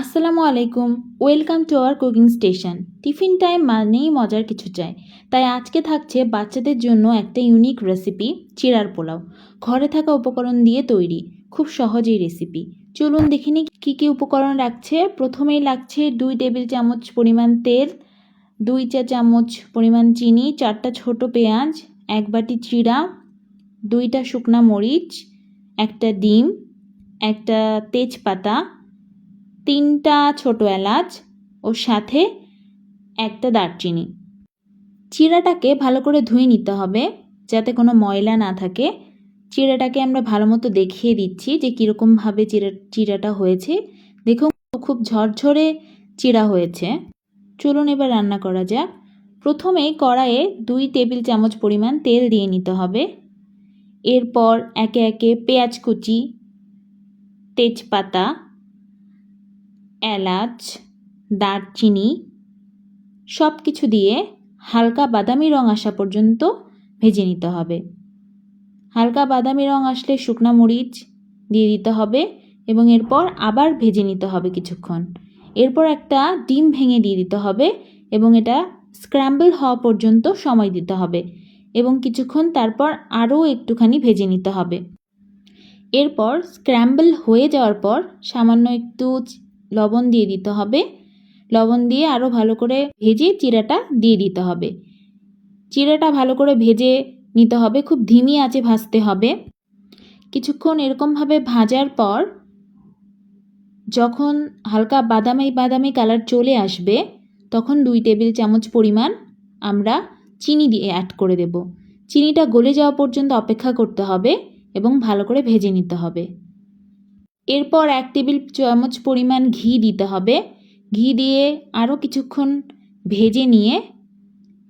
আসসালামু আলাইকুম, welcome to our cooking station. Tiffin time মানেই মজার কিছু চাই। তাই আজকে থাকছে বাচ্চাদের জন্য একটা ইউনিক রেসিপি চিড়ার পোলাও। ঘরে থাকা উপকরণ দিয়ে তৈরি, খুব সহজেই রেসিপি। চলুন দেখে নিই কী কী উপকরণ রাখছে। প্রথমেই লাগছে দুই টেবিল চামচ পরিমাণ তেল, দুই চা চামচ পরিমাণ চিনি, চারটা ছোট পেঁয়াজ, এক বাটি চিড়া, দুইটা শুকনা মরিচ, একটা ডিম, একটা তেজপাতা তিনটা ছোট এলাচ ও সাথে একটা দারচিনি। চিড়াটাকে ভালো করে ধুয়ে নিতে হবে যাতে কোনো ময়লা না থাকে। চিড়াটাকে আমরা ভালো মতো দেখিয়ে দিচ্ছি যে কীরকমভাবে চিড়া চিড়াটা হয়েছে। দেখুন, খুব ঝরঝরে চিড়া হয়েছে। চলুন এবার রান্না করা যাক। প্রথমে কড়াইয়ে দুই টেবিল চামচ পরিমাণ তেল দিয়ে নিতে হবে। এরপর একে একে পেঁয়াজ কুচি, তেজপাতা এলাচ, দারচিনি সব কিছু দিয়ে হালকা বাদামি রং আসা পর্যন্ত ভেজে নিতে হবে। হালকা বাদামি রং আসলে শুকনা মরিচ দিয়ে দিতে হবে এবং এরপর আবার ভেজে নিতে হবে কিছুক্ষণ। এরপর একটা ডিম ভেঙে দিয়ে দিতে হবে এবং এটা স্ক্র্যাম্বল হওয়া পর্যন্ত সময় দিতে হবে এবং কিছুক্ষণ তারপর আরও একটুখানি ভেজে নিতে হবে। এরপর স্ক্র্যাম্বল হয়ে যাওয়ার পর সামান্য একটু লবণ দিয়ে দিতে হবে। লবণ দিয়ে আরও ভালো করে ভেজে চিড়াটা দিয়ে দিতে হবে। চিড়াটা ভালো করে ভেজে নিতে হবে। খুব ধিমি আঁচে ভাজতে হবে। কিছুক্ষণ এরকমভাবে ভাজার পর যখন হালকা বাদামি বাদামি কালার চলে আসবে, তখন দুই টেবিল চামচ পরিমাণ আমরা চিনি দিয়ে অ্যাড করে দেব। চিনিটা গলে যাওয়া পর্যন্ত অপেক্ষা করতে হবে এবং ভালো করে ভেজে নিতে হবে। এরপর এক টেবিল চামচ পরিমাণ ঘি দিতে হবে। ঘি দিয়ে আরও কিছুক্ষণ ভেজে নিয়ে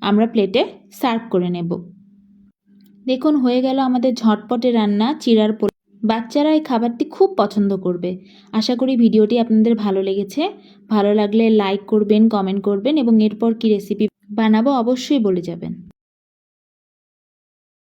আমরা প্লেটে সার্ভ করে নেব। দেখুন, হয়ে গেল আমাদের ঝটপটে রান্না চিড়ার পোলাও বাচ্চারা এই খাবারটি খুব পছন্দ করবে। আশা করি ভিডিওটি আপনাদের ভালো লেগেছে। ভালো লাগলে লাইক করবেন কমেন্ট করবেন এবং এরপর কি রেসিপি বানাবো অবশ্যই বলে যাবেন।